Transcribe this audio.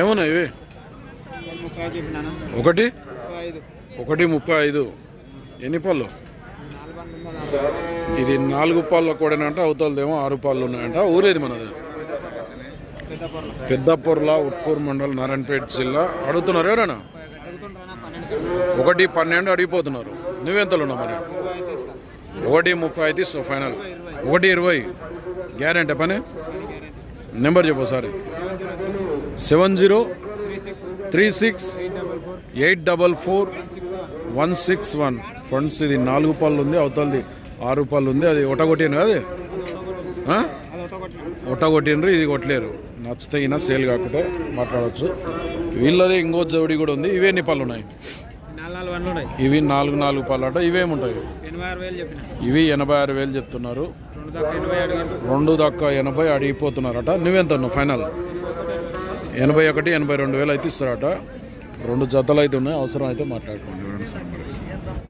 ఏమున్నాయి ఇవి? ఒకటి? ఒకటి ముప్పై ఐదు. ఎన్ని పళ్ళు? ఇది నాలుగు పాళ్ళ కూడానంట అవతలదేమో ఆరు పాళ్ళు ఉన్నాయంట. ఊరేది మనది? పెద్దపూర్ల ఉట్కూరు మండల్ నారాయణపేట జిల్లా. అడుగుతున్నారు ఎవరైనా? ఒకటి పన్నెండు అడిగిపోతున్నారు. నువ్వెంతలు ఉన్నావు మరి? ఒకటి ముప్పై అయితే ఫైనల్. ఒకటి ఇరవై. గ్యారెంటీ పని? నెంబర్ చెప్పు sorry. Seven zero three six eight double four one six one. Funds ఇది నాలుగు పాలు ఉంది అవతలది ఆరు పాలు ఉంది అది ఒటగొట్టిన అది? ఒట్టగొట్టినరు ఇది కొట్టలేరు. నచ్చితే అయినా సేల్ కాకుంటే మాట్లాడవచ్చు వీళ్ళది ఇంకో జోడి కూడా ఉంది ఇవే ఎన్ని పాలు ఉన్నాయి? ఇవి నాలుగు నాలుగు పాలు అట ఇవేముంటాయి ఇవి ఎనభై ఆరు వేలు చెప్తున్నారు. రెండు దాకా ఎనభై అడిగిపోతున్నారట నువ్వెంత నువ్వు ఫైనల్? ఎనభై ఒకటి ఎనభై రెండు వేలు అయితే ఇస్తారట. రెండు జతలు అయితే ఉన్నాయి అవసరం అయితే మాట్లాడుకోండి సార్ మరి.